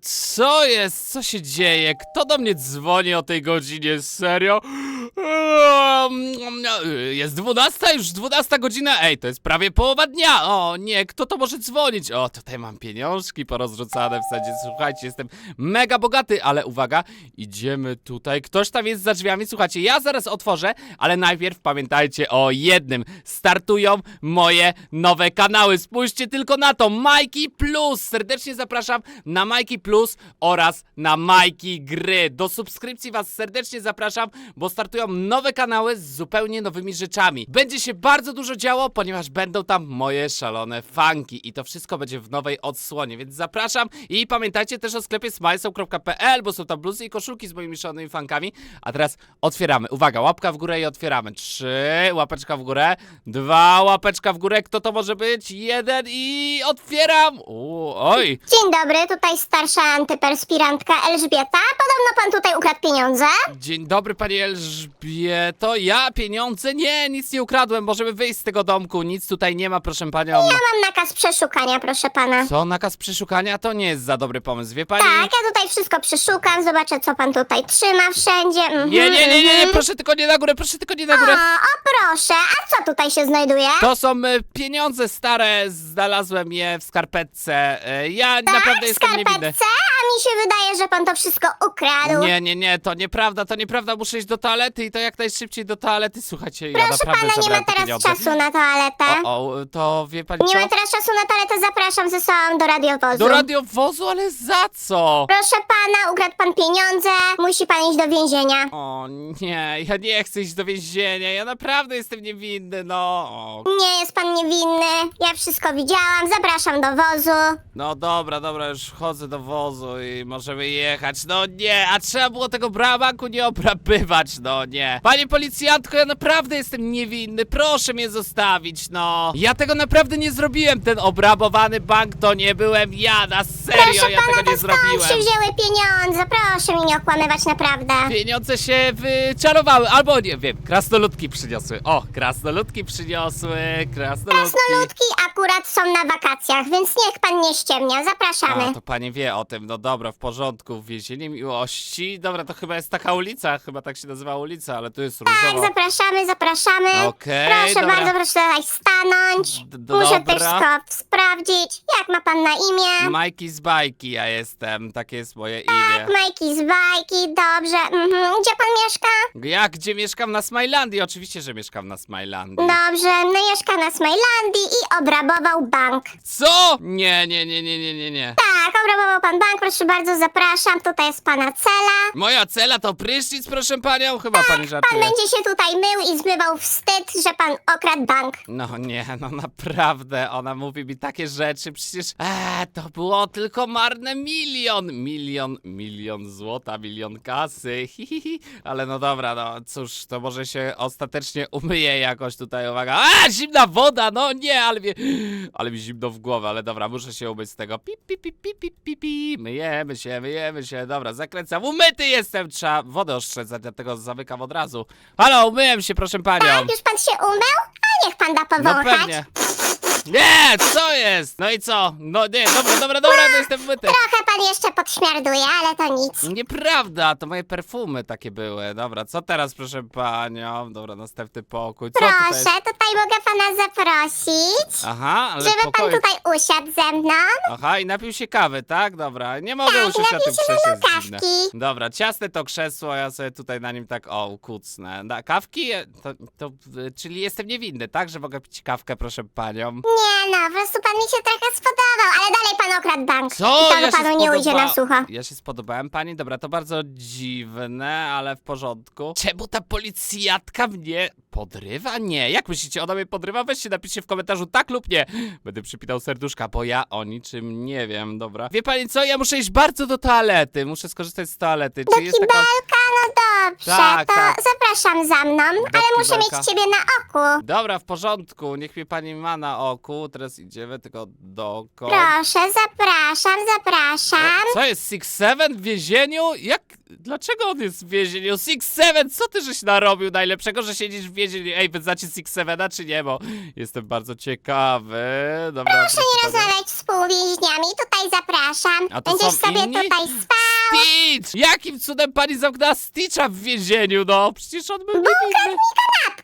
Co jest? Co się dzieje? Kto do mnie dzwoni o tej godzinie? Serio? Jest 12, już 12 godzina. Ej, to jest prawie połowa dnia. O nie, kto to może dzwonić? O, tutaj mam pieniążki porozrzucane w zasadzie. Słuchajcie, jestem mega bogaty, ale uwaga, idziemy tutaj. Ktoś tam jest za drzwiami. Słuchajcie, ja zaraz otworzę, ale najpierw pamiętajcie o jednym. Startują moje nowe kanały. Spójrzcie tylko na to. Majki Plus. Serdecznie zapraszam na Majki Plus oraz na Majki Gry. Do subskrypcji was serdecznie zapraszam, bo startują nowe kanały z zupełnie nowymi rzeczami. Będzie się bardzo dużo działo, ponieważ będą tam moje szalone fanki i to wszystko będzie w nowej odsłonie, więc zapraszam i pamiętajcie też o sklepie smajsoł.pl, bo są tam bluzy i koszulki z moimi szalonymi fankami. A teraz otwieramy. Uwaga, łapka w górę i otwieramy. Trzy, łapeczka w górę. Dwa, łapeczka w górę. Kto to może być? Jeden i otwieram. U, oj. Dzień dobry, tutaj starsza antyperspirantka Elżbieta. Podobno pan tutaj ukradł pieniądze. Dzień dobry, pani Elżbieto. Ja pieniądze? Nie, nic nie ukradłem. Możemy wyjść z tego domku. Nic tutaj nie ma, proszę panią. Ja mam nakaz przeszukania, proszę pana. Co, nakaz przeszukania? To nie jest za dobry pomysł, wie pani? Tak, ja tutaj wszystko przeszukam, zobaczę co pan tutaj trzyma wszędzie. Mhm, Nie, nie, nie, nie, nie, mhm. proszę tylko nie na górę, proszę tylko nie na O, górę. o proszę, a co tutaj się znajduje? To są e, pieniądze stare, znalazłem je w skarpetce. E, Ja naprawdę tak, w jestem niewinny. skarpetce, mi się wydaje, że pan to wszystko ukradł. Nie, nie, nie, to nieprawda, to nieprawda, muszę iść do toalety i to jak najszybciej do toalety. Słuchajcie, ja Proszę naprawdę pana, nie ma te teraz pieniądze. czasu na toaletę. O, o, to wie pani Nie co? ma teraz czasu na toaletę, zapraszam ze sobą do radiowozu. Do radiowozu, ale za co? Proszę pana, ukradł pan pieniądze, musi pan iść do więzienia. O nie, ja nie chcę iść do więzienia, ja naprawdę jestem niewinny, no. O, Nie jest pan niewinny, ja wszystko widziałam, zapraszam do wozu. No dobra, dobra, już wchodzę do wozu i możemy jechać. No nie, a trzeba było tego brabanku nie obrabywać, no nie. Panie policjantko, ja naprawdę jestem niewinny, proszę mnie zostawić, no. Ja tego naprawdę nie zrobiłem, ten obrabowany bank to nie byłem ja, na serio, Proszę ja pana, tego nie to skąd się zrobiłem. wzięły pieniądze? Proszę mi nie okłamywać, naprawdę. Pieniądze się wyczarowały, albo nie wiem, krasnoludki przyniosły. O, krasnoludki przyniosły, krasnoludki. Krasnoludki akurat są na wakacjach, więc niech pan nie ściemnia, zapraszamy. A, to pani wie o tym, no dobra, w porządku, więzienie miłości. Dobra, to chyba jest taka ulica, chyba tak się nazywa ulica, ale tu jest Tak, zapraszamy, zapraszamy. Okej, Proszę dobra. bardzo, proszę tutaj stanąć. D- Muszę dobra. też wszystko sprawdzić. Jak ma pan na imię? Majki z bajki ja jestem, takie jest moje Tak, imię. Majki z bajki, dobrze. Mhm. Gdzie pan mieszka? Ja gdzie mieszkam? Na Smilandii, oczywiście, że mieszkam na Smilandii. Dobrze, no mieszka na Smilandii i obrabował bank. Co? Nie, nie, nie, nie, nie, nie, nie. Tak, obrabował pan bank, proszę bardzo, zapraszam. Tutaj jest pana cela. Moja cela to prysznic, proszę panią? Chyba pani Pan żartuje. będzie się tutaj mył i zmywał wstyd, że pan okradł bank. No nie, no naprawdę, ona mówi mi takie rzeczy, przecież eee, to było tylko marne milion, milion, milion złota, milion kasy, hi, hi, hi. ale no dobra, no cóż, to może się ostatecznie umyje jakoś tutaj, uwaga, a zimna woda, no nie, ale mi, ale mi zimno w głowę, ale dobra, muszę się umyć z tego, pi, pi, pi, pi, pi, pi, pi. Myjemy się, myjemy się, dobra, zakręcam, umyty jestem, trzeba wodę oszczędzać, dlatego zamykam od razu, halo, umyłem się, proszę panią. Tak, już pan się umył? A niech pan da No powąchać. pewnie. Nie, co jest? No i co? No nie, dobra, dobra, dobra, to jestem myty. Trochę pan jeszcze podśmiarduje, ale to nic. Nieprawda, to moje perfumy takie były. Dobra, co teraz, proszę panią? Dobra, następny pokój. Co tutaj Proszę, tutaj mogę pana zaprosić, Aha, ale żeby pan pokój. tutaj usiadł ze mną. Aha, i napił się kawy, tak? Dobra, nie mogę Tak, usiąść na napił tym się krześle, jest kawki. Dobra, ciasne to krzesło, ja sobie tutaj na nim tak, o, kucnę. Da, kawki? To, to, czyli jestem niewinny, tak? Że mogę pić kawkę, proszę panią. Nie no, po prostu pan mi się trochę spodobał, ale dalej pan okradł bank. Co? I to Ja się panu nie ujdzie na sucho. Ja się spodobałem pani? Dobra, to bardzo dziwne, ale w porządku. Czemu ta policjantka mnie podrywa? Nie. Jak myślicie, ona mnie podrywa? Weźcie, napiszcie w komentarzu tak lub nie. Będę przypinał serduszka, bo ja o niczym nie wiem, dobra. Wie pani co? Ja muszę iść bardzo do toalety. Muszę skorzystać z toalety. Do Czy jest taka... kibelka, no dobrze, Tak, to tak. zapraszam za mną, ale muszę kibelka. mieć ciebie na oku. Dobra, w porządku, niech mnie pani ma na oku. Teraz idziemy tylko dookoła. Proszę, zapraszam, zapraszam. Co jest Six Seven w więzieniu? Jak? Dlaczego on jest w więzieniu? Six Seven, co ty żeś narobił najlepszego, że siedzisz w więzieniu? Ej, wy znacie Six Sevena czy nie? Bo jestem bardzo ciekawy. Dobra, Proszę nie rozmawiać z współwięźniami, tutaj zapraszam. A to Będziesz są sobie inni? tutaj spał. Stitch! Jakim cudem pani zamknęła Stitcha w więzieniu, no? Przecież on był niewinny.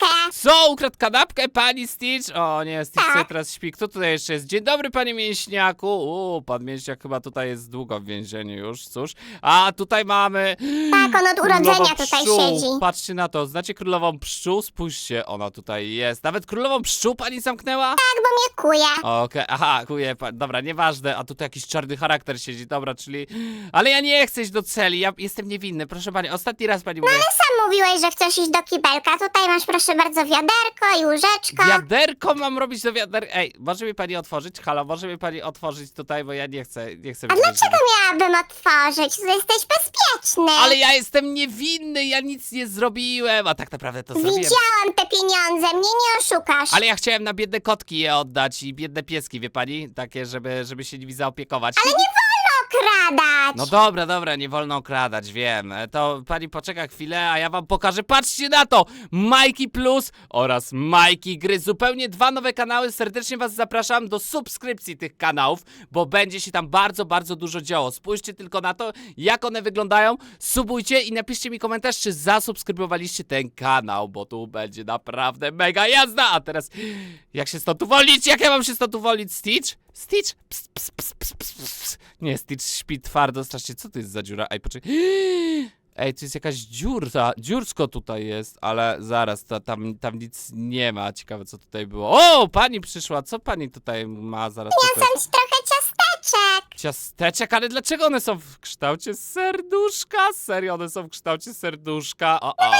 Kanapkę. Co? Ukradł kanapkę pani Stitch? O nie, Stitch Tak. sobie teraz śpi. Kto tutaj jeszcze jest? Dzień dobry, panie mięśniaku. Uuu, pan mięśniak chyba tutaj jest długo w więzieniu już, cóż. A tutaj mamy... Tak, on od Królową urodzenia tutaj pszczół. siedzi. Patrzcie na to, znacie królową pszczół? Spójrzcie, ona tutaj jest. Nawet królową pszczół pani zamknęła? Tak, bo mnie kuje. Okej, aha, kuje. Dobra, nieważne, a tutaj jakiś czarny charakter siedzi, dobra, czyli... Ale ja nie chcę iść do celi, ja jestem niewinny, proszę pani, ostatni raz pani mówię. Sam mówiłeś, że chcesz iść do kibelka. Tutaj masz proszę bardzo wiaderko i łóżeczko. Wiaderko mam robić do wiader... Ej, może mi pani otworzyć? Halo, może mi pani otworzyć tutaj, bo ja nie chcę, nie chcę A dlaczego miałabym otworzyć? Tu jesteś bezpieczny. Ale ja jestem niewinny, ja nic nie zrobiłem, a tak naprawdę to zrobiłem. Widziałam te pieniądze, mnie nie oszukasz. Ale ja chciałem na biedne kotki je oddać i biedne pieski, wie pani? Takie, żeby, żeby się nimi zaopiekować. Ale nie wolno kradać. No dobra, dobra, nie wolno okradać, wiem. E, To pani poczeka chwilę, a ja wam pokażę. Patrzcie na to! Majki Plus oraz Majki Gry. Zupełnie dwa nowe kanały. Serdecznie was zapraszam do subskrypcji tych kanałów, bo będzie się tam bardzo, bardzo dużo działo. Spójrzcie tylko na to, jak one wyglądają. Subujcie i napiszcie mi komentarz, czy zasubskrybowaliście ten kanał, bo tu będzie naprawdę mega jazda. A teraz, jak się stąd uwolnić? Jak ja mam się stąd uwolnić? Stitch? Stitch? Ps, ps, ps, ps, ps, ps. Nie, Stitch śpi twardo, strasznie. Co to jest za dziura? Ej, poczekaj. Ej, to jest jakaś dziura, dziursko tutaj jest, ale zaraz, tam, tam nic nie ma. Ciekawe, co tutaj było. O, pani przyszła, co pani tutaj ma zaraz? tutaj? Są ci trochę ciasteczek. Ciasteczek, ale dlaczego one są w kształcie serduszka? Serio, one są w kształcie serduszka? O, o. Taki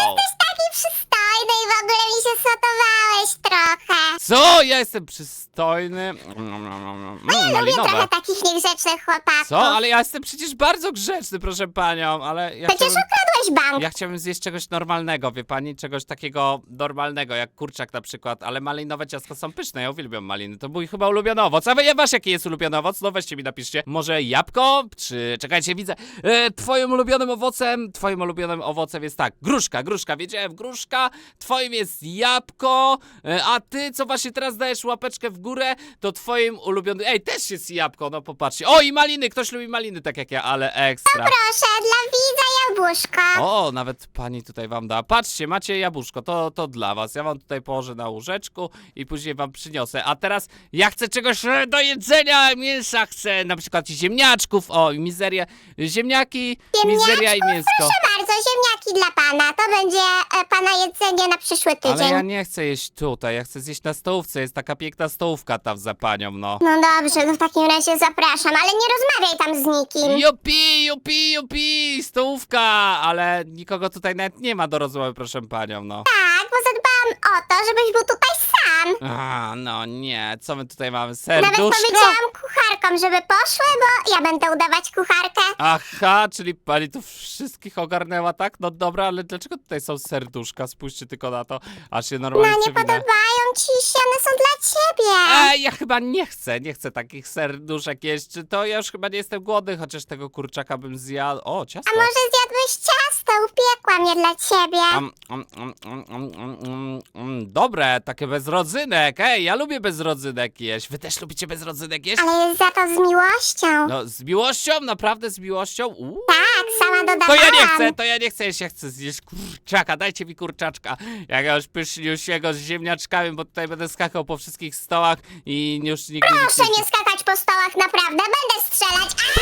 przystojny i w ogóle mi się sotowałeś trochę. Co? Ja jestem przystojny. Mm, mm, mm, Lubię malinowe. trochę takich niegrzecznych chłopaków. Co? Ale ja jestem przecież bardzo grzeczny, proszę panią, ale ja Przecież chciałbym... ukradłeś bank. Ja chciałbym zjeść czegoś normalnego, wie pani? Czegoś takiego normalnego, jak kurczak na przykład, ale malinowe ciasta są pyszne, ja uwielbiam maliny. To mój chyba ulubiony owoc. A wy, ja wasz jaki jest ulubiony owoc? No weźcie mi napiszcie. Może jabłko? Czy... Czekajcie, widzę. E, twoim ulubionym owocem, twoim ulubionym owocem jest tak, gruszka, gruszka, wiedziałem, gruszka. Twoim jest jabłko, e, a ty, co właśnie teraz dajesz łapeczkę w górę, to twoim ulubionym... Ej, też jest jabłko, no popatrzcie. O, i maliny, ktoś lubi maliny tak jak ja, ale ekstra. Proszę, dla widza jabłuszko. O, nawet pani tutaj wam da. Patrzcie, macie jabłuszko, to, to dla was. Ja wam tutaj położę na łóżeczku i później wam przyniosę. A teraz ja chcę czegoś e, do jedzenia, mięsa chcę, na przykład ziemniaczków, o, i mizerię. Ziemniaki, mizeria i mięsko. Proszę bardzo, ziemniaki dla pana. To będzie e, pana jedzenie na przyszły tydzień. Ale ja nie chcę jeść tutaj, ja chcę zjeść na stołówce. Jest taka piękna stołówka tam za panią, no. No dobrze, to w takim razie zapraszam, ale nie rozmawiaj tam z nikim. Jupi, jupi, jupi, stołówka, ale nikogo tutaj nawet nie ma do rozmowy, proszę panią, no. Tak, bo zadbałam o to, żebyś był tutaj sam. A, no nie, co my tutaj mamy? Nawet Serduszko? powiedziałam kucharkom, żeby poszły, bo ja będę udawać kucharkę. Aha, czyli pani tu wszystkich ogarnęła, tak? No dobra, ale dlaczego tutaj są serduszka? Spójrzcie tylko na to, aż się No normalnie nie przewinę. podobają ci się, one są dla ciebie. Ej, ja chyba nie chcę, nie chcę takich serduszek jeść. Czy To ja już chyba nie jestem głodny, chociaż tego kurczaka bym zjadł. O, ciasto. A może zjadłeś ciasto? Upiekłam je dla ciebie. Am, am, am, am, am, am, am, am. Dobre, takie bez rodzynek. Ej, ja lubię bez rodzynek jeść. Wy też lubicie bez rodzynek jeść? Ale jest za to z miłością. No, z miłością? Naprawdę z miłością? Uuu. Tak, sama To dodawałam. ja nie chcę, to ja nie chcę jeść, ja chcę zjeść kurczaka, dajcie mi kurczaczka. Jakiegoś pyszniusiego z ziemniaczkami, bo tutaj będę skakał po wszystkich stołach i już nigdy Proszę nie skakać po stołach, naprawdę, będę strzelać. A,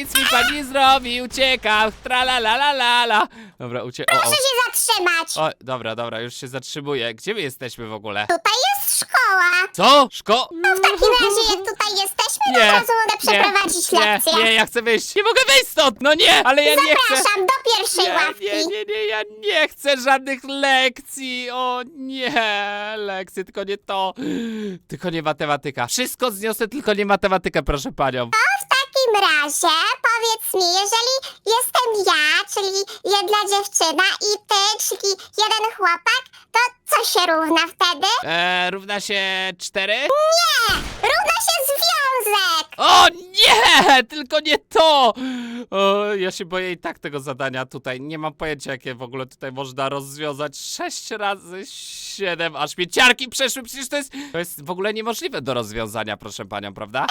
nic mi pan nie zrobi, uciekam, tra la la la la la. Dobra, uciekam. O, proszę się zatrzymać. o. o, dobra, dobra, już się zatrzymuję. Gdzie my jesteśmy w ogóle? Tutaj jest szkoła. Co? Szko... W takim razie, jak tutaj jesteśmy, to Nie, od razu mogę przeprowadzić nie, lekcję. nie, ja chcę wyjść. Nie mogę wyjść stąd, no nie, ale ja nie chcę. Zapraszam do pierwszej Nie, ławki. nie, nie, nie, ja nie chcę żadnych lekcji. O nie, lekcje, tylko nie to. Tylko nie matematyka. Wszystko zniosę, tylko nie matematykę, proszę panią. W takim razie powiedz mi, jeżeli jestem ja, czyli jedna dziewczyna i ty, czyli jeden chłopak, to co się równa wtedy? E, równa się cztery? Równa się związek! O nie! Tylko nie to! O, ja się boję i tak tego zadania tutaj. Nie mam pojęcia, jakie w ogóle tutaj można rozwiązać. 6 razy 7, aż mnie ciarki przeszły. Przecież to jest, to jest w ogóle niemożliwe do rozwiązania, proszę panią, prawda?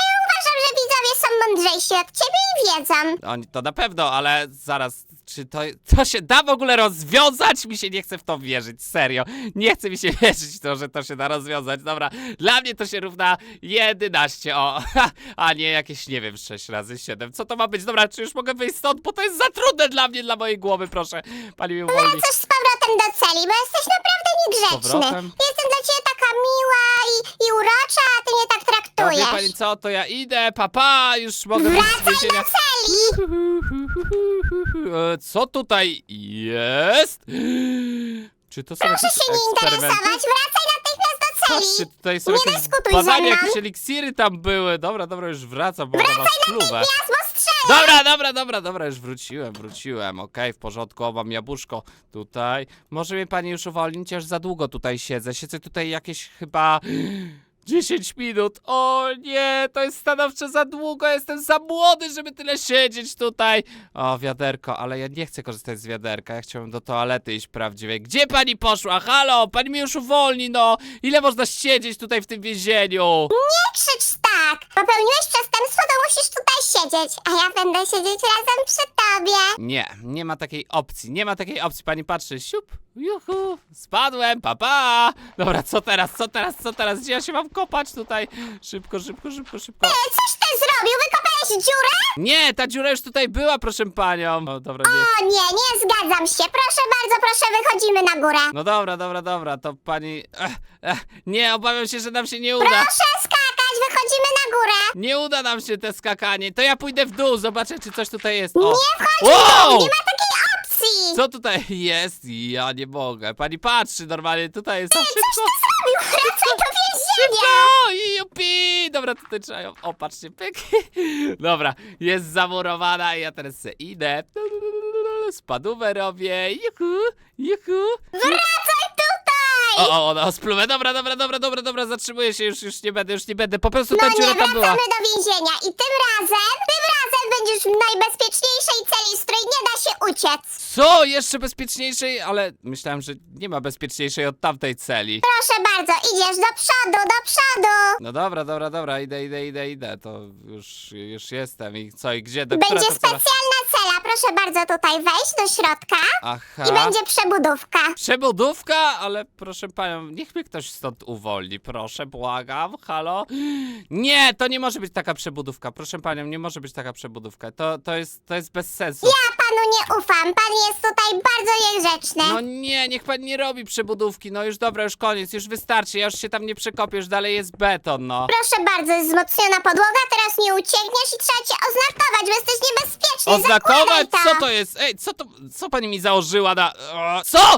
Mądrzejsi od ciebie i wiedzą. Oni to na pewno, ale zaraz, czy to, to się da w ogóle rozwiązać? Mi się nie chce w to wierzyć, serio. Nie chce mi się wierzyć w to, że to się da rozwiązać. Dobra, dla mnie to się równa 11, o, a nie jakieś, nie wiem, 6 razy 7. Co to ma być? Dobra, czy już mogę wyjść stąd? Bo to jest za trudne dla mnie, dla mojej głowy, proszę. Pani mi uwolni. Wracasz z powrotem do celi, bo jesteś naprawdę niegrzeczny. powrotem? Jestem dla ciebie taka miła i, i urocza, a ty mnie tak A wie traktujesz. pani co, to ja idę, papa, już mogę wyjść z więzienia. celi! E, Co tutaj jest? Czy to są Proszę jakieś się nie eksperymenty? interesować, wracaj natychmiast do celi! Patrzcie, tutaj są Nie jakieś dyskutuj ze badania, mną. jakieś eliksiry tam były. Dobra, dobra, już wracam, bo ona was pluwę. Ja strzelę! Dobra, dobra, dobra, dobra, już wróciłem, wróciłem. Okej, w porządku, o, mam jabłuszko tutaj. Może mnie pani już uwolnić, aż za długo tutaj siedzę. Siedzę tutaj jakieś chyba... 10 minut. O nie, to jest stanowczo za długo. Jestem za młody, żeby tyle siedzieć tutaj. O, wiaderko, ale ja nie chcę korzystać z wiaderka. Ja chciałem do toalety iść prawdziwej. Gdzie pani poszła? Halo, pani mnie już uwolni, no. Ile można siedzieć tutaj w tym więzieniu? Nie krzycz tak! Popełniłeś przestępstwo, to musisz tutaj siedzieć, a ja będę siedzieć razem przy tobie. Nie, nie ma takiej opcji, nie ma takiej opcji. Pani patrzy, siup, juhu, spadłem, papa. Pa. Dobra, co teraz, co teraz, co teraz? Gdzie ja się mam kopać tutaj? Szybko, szybko, szybko, szybko. Coś ty zrobił? Wykopałeś dziurę? Nie, ta dziura już tutaj była, proszę panią. O, dobra, nie. O nie, nie zgadzam się. Proszę bardzo, proszę, wychodzimy na górę. No dobra, dobra, dobra, to pani... Ech, ech, nie, obawiam się, że nam się nie uda. Proszę skakać, wychodzimy na górę. Nie uda nam się te skakanie. To ja pójdę w dół, zobaczę, czy coś tutaj jest. O. Nie wchodź Wow! Nie ma takiej Co tutaj jest? Ja nie mogę. Pani patrzy normalnie, tutaj jest. O, szybko! Wracaj do więzienia. O, jupi! Dobra, tutaj trzeba ją... O, patrzcie, pyk. Dobra, jest zamurowana i ja teraz se idę. Spadówę robię. Juhu, juhu. Wracaj. O, o, o, spluwę. Dobra, dobra, dobra, dobra, dobra, zatrzymuję się, już, już nie będę, już nie będę. Po prostu No ta nie, dziura tam była. wracamy do więzienia i tym razem, tym razem będziesz w najbezpieczniejszej celi, z której nie da się uciec. Co? Jeszcze bezpieczniejszej? Ale myślałem, że nie ma bezpieczniejszej od tamtej celi. Proszę bardzo, idziesz do przodu, do przodu. No dobra, dobra, dobra, idę, idę, idę, idę. To już, już jestem. I co, i gdzie? Do która Będzie to cela? specjalna cela, proszę bardzo tutaj wejść do środka Aha. i będzie przebudówka. Przebudówka, ale proszę panią, niech mnie ktoś stąd uwolni, proszę, błagam, halo? Nie, to nie może być taka przebudówka, proszę panią, nie może być taka przebudówka, to, to, jest, to jest bez sensu. Ja panu nie ufam, pan jest tutaj bardzo niegrzeczny. No nie, niech pan nie robi przebudówki, no już dobra, już koniec, już wystarczy, ja już się tam nie przekopię, już dalej jest beton, no. Proszę bardzo, jest wzmocniona podłoga, teraz nie uciekniesz i trzeba cię oznakować, bo jesteś niebezpieczny. Oznakować? Zakładaj to. Co to jest? Ej, co to, co pani mi założyła na... O, co?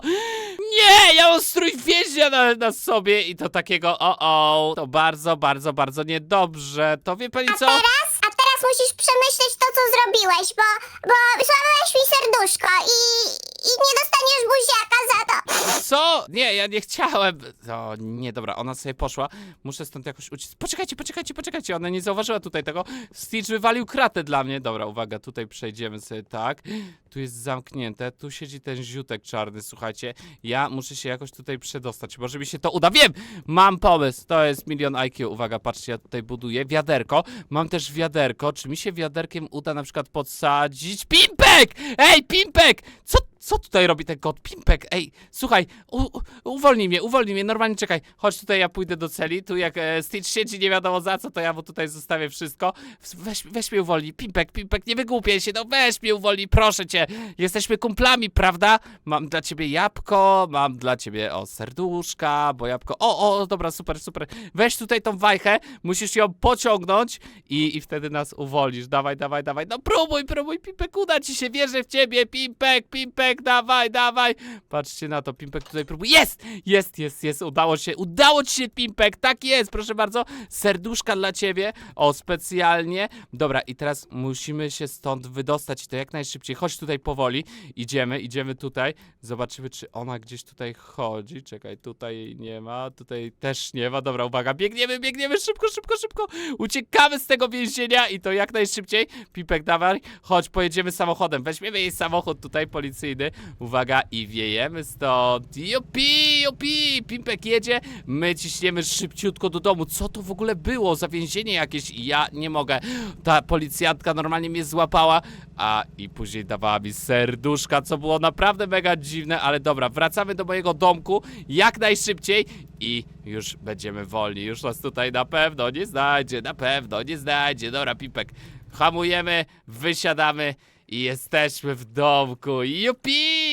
Nie, ja mam strój więźnia na, na sobie i to takiego o o, to bardzo, bardzo, bardzo niedobrze. To wie pani A co? teraz, a teraz musisz przemyśleć to, co zrobiłeś, bo, bo złamałeś mi serduszko i, i nie dostaniesz buziaka za to. Co? Nie, ja nie chciałem. O, nie, dobra, ona sobie poszła. Muszę stąd jakoś uciec. Poczekajcie, poczekajcie, poczekajcie. Ona nie zauważyła tutaj tego. Stitch wywalił kratę dla mnie. Dobra, uwaga, tutaj przejdziemy sobie tak. Tu jest zamknięte, tu siedzi ten ziutek czarny, słuchajcie. Ja muszę się jakoś tutaj przedostać. Może mi się to uda. Wiem! Mam pomysł. To jest milion IQ. Uwaga, patrzcie, ja tutaj buduję wiaderko. Mam też wiaderko. Czy mi się wiaderkiem uda na przykład podsadzić Pimpek! Ej, Pimpek! Co, co tutaj robi ten kot? Pimpek, ej, słuchaj, u, u, uwolnij mnie, uwolnij mnie, normalnie czekaj. Chodź tutaj, ja pójdę do celi. Tu jak e, Stitch siedzi nie wiadomo za co, to ja mu tutaj zostawię wszystko. Weź, weź mnie uwolnij. Pimpek, Pimpek, nie wygłupiaj się, no weź mnie uwolnij, proszę cię. Jesteśmy kumplami, prawda? Mam dla ciebie jabłko, mam dla ciebie, o, serduszka, bo jabłko... O, o, dobra, super, super. Weź tutaj tą wajchę, musisz ją pociągnąć i, i wtedy nas uwolnisz. Dawaj, dawaj, dawaj. No próbuj, próbuj, Pimpek, uda ci się, wierzę w ciebie, Pimpek, Pimpek. Pimpek, dawaj, dawaj. Patrzcie na to, Pimpek tutaj próbuje. Jest! Jest, jest, jest, udało się, udało ci się, Pimpek, tak jest, proszę bardzo. Serduszka dla ciebie, o, specjalnie. Dobra, i teraz musimy się stąd wydostać i to jak najszybciej. Chodź tutaj powoli, idziemy, idziemy tutaj. Zobaczymy, czy ona gdzieś tutaj chodzi. Czekaj, tutaj jej nie ma, tutaj też nie ma. Dobra, uwaga, biegniemy, biegniemy, szybko, szybko, szybko. Uciekamy z tego więzienia i to jak najszybciej. Pipek, dawaj, chodź, pojedziemy samochodem. Weźmiemy jej samochód tutaj policyjny. Uwaga, i wiejemy stąd. Jupi, jupi, Pimpek jedzie. My ciśniemy szybciutko do domu. Co to w ogóle było? Za więzienie jakieś? Ja nie mogę. Ta policjantka normalnie mnie złapała, a i później dawała mi serduszka, co było naprawdę mega dziwne, ale dobra, wracamy do mojego domku jak najszybciej i już będziemy wolni. Już nas tutaj na pewno nie znajdzie, na pewno nie znajdzie. Dobra, Pipek, hamujemy, wysiadamy jesteśmy w domku. Jupi!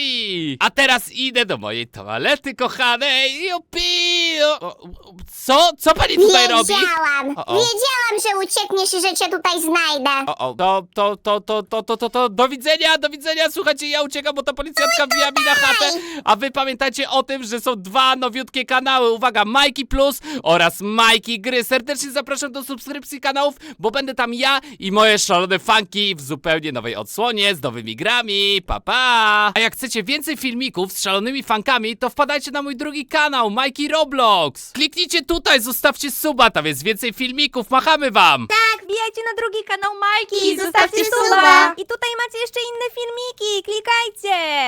A teraz idę do mojej toalety, kochanej. Jupi! O, o, o, Co? Co pani tutaj robi? Wiedziałam, O, o. wiedziałam, że uciekniesz i że cię tutaj znajdę. O, o, to, to, to, to, to, to, to, to, do widzenia, do widzenia, słuchajcie, ja uciekam, bo ta policjantka wbija mi na chatę, a wy pamiętajcie o tym, że są dwa nowiutkie kanały, uwaga, Majki Plus oraz Majki Gry, serdecznie zapraszam do subskrypcji kanałów, bo będę tam ja i moje szalone fanki w zupełnie nowej odsłonie, z nowymi grami, pa pa! A jak chcecie więcej filmików z szalonymi fankami, to wpadajcie na mój drugi kanał, Majki Roblox, kliknijcie tutaj, zostawcie suba, tam jest więcej filmików, machamy wam! Tak, wbijajcie na drugi kanał Majki I zostawcie suba. I tutaj macie jeszcze inne filmiki, klikajcie!